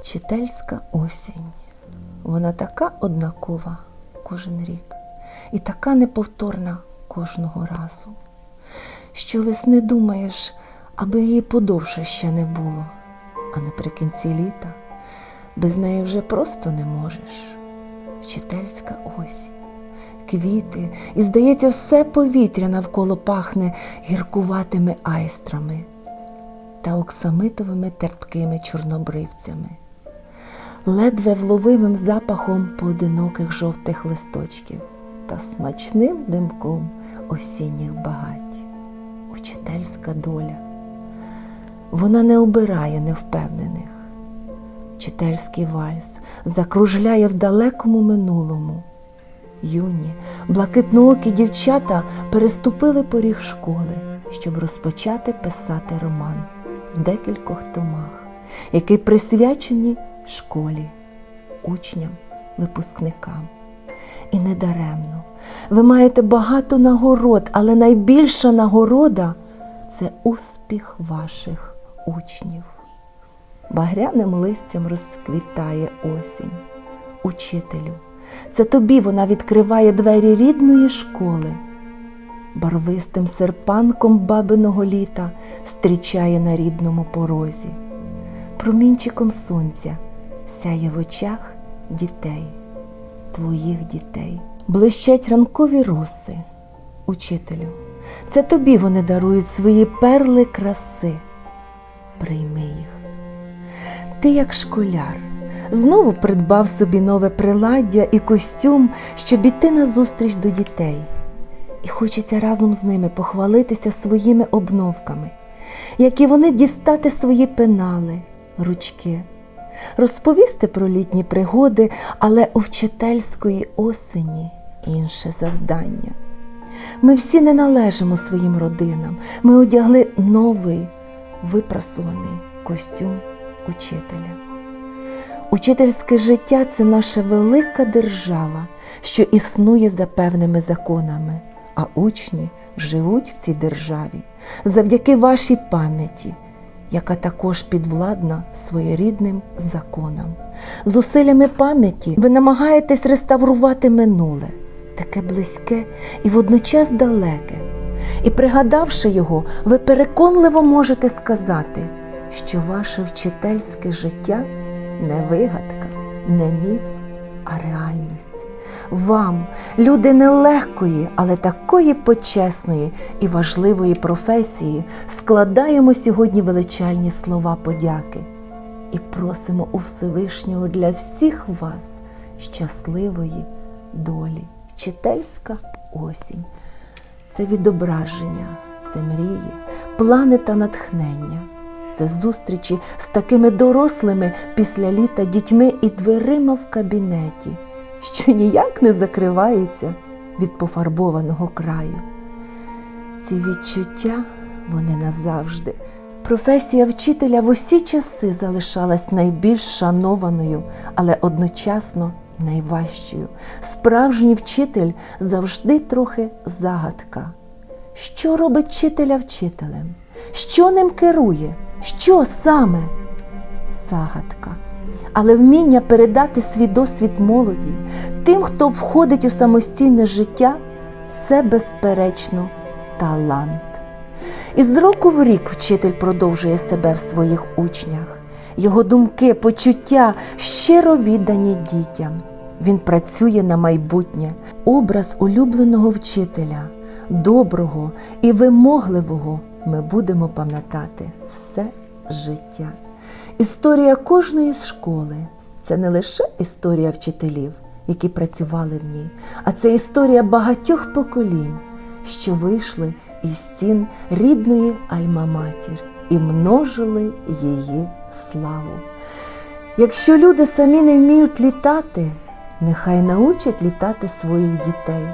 Вчительська осінь. Вона така однакова кожен рік і така неповторна кожного разу, що весни думаєш, аби її подовше ще не було, а наприкінці літа без неї вже просто не можеш. Вчительська осінь, квіти, і, здається, все повітря навколо пахне гіркуватими айстрами та оксамитовими терпкими чорнобривцями, ледве вловимим запахом поодиноких жовтих листочків та смачним димком осінніх багать. Учительська доля. Вона не обирає невпевнених. Вчительський вальс закружляє в далекому минулому. Юні, блакитноокі дівчата переступили поріг школи, щоб розпочати писати роман в декількох томах, який присвячені школі, учням, випускникам. І недаремно. Ви маєте багато нагород, але найбільша нагорода це успіх ваших учнів. Багряним листям розквітає осінь. Учителю, це тобі вона відкриває двері рідної школи. Барвистим серпанком бабиного літа стрічає на рідному порозі. Промінчиком сонця сяє в очах дітей, твоїх дітей. Блищать ранкові роси, учителю. Це тобі вони дарують свої перли краси. Прийми їх. Ти, як школяр, знову придбав собі нове приладдя і костюм, щоб іти назустріч до дітей. І хочеться разом з ними похвалитися своїми обновками, які вони дістати свої пенали, ручки, розповісти про літні пригоди, але у вчительської осені інше завдання. Ми всі не належимо своїм родинам. Ми одягли новий випрасуваний костюм учителя. Учительське життя це наша велика держава, що існує за певними законами, а учні живуть в цій державі завдяки вашій пам'яті, яка також підвладна своєрідним законам. Зусиллями пам'яті ви намагаєтесь реставрувати минуле, таке близьке і водночас далеке. І пригадавши його, ви переконливо можете сказати, що ваше вчительське життя не вигадка, не міф, а реальність. Вам, люди нелегкої, але такої почесної і важливої професії, складаємо сьогодні величальні слова подяки і просимо у Всевишнього для всіх вас щасливої долі. Вчительська осінь це відображення, це мрії, плани та натхнення. Це зустрічі з такими дорослими після літа дітьми і дверима в кабінеті, що ніяк не закриваються від пофарбованого краю. Ці відчуття вони назавжди. Професія вчителя в усі часи залишалась найбільш шанованою, але одночасно найважчою. Справжній вчитель завжди трохи загадка. Що робить вчителя вчителем? Що ним керує? Що саме? Загадка. Але вміння передати свій досвід молоді тим, хто входить у самостійне життя, це безперечно талант. І з року в рік вчитель продовжує себе в своїх учнях. Його думки, почуття щиро віддані дітям. Він працює на майбутнє, образ улюбленого вчителя, доброго і вимогливого ми будемо пам'ятати все життя. Історія кожної школи це не лише історія вчителів, які працювали в ній, а це історія багатьох поколінь, що вийшли із стін рідної Альма-Матір і множили її славу. Якщо люди самі не вміють літати, нехай научать літати своїх дітей.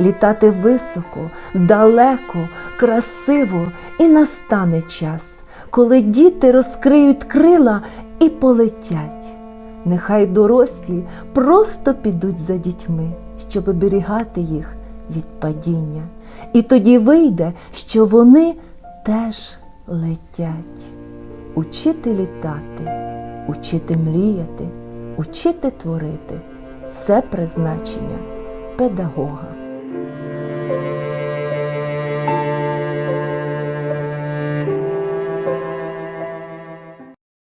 Літати високо, далеко, красиво і настане час, коли діти розкриють крила і полетять. Нехай дорослі просто підуть за дітьми, щоб оберігати їх від падіння. І тоді вийде, що вони теж летять. Учити літати учити мріяти, учити творити це призначення педагога.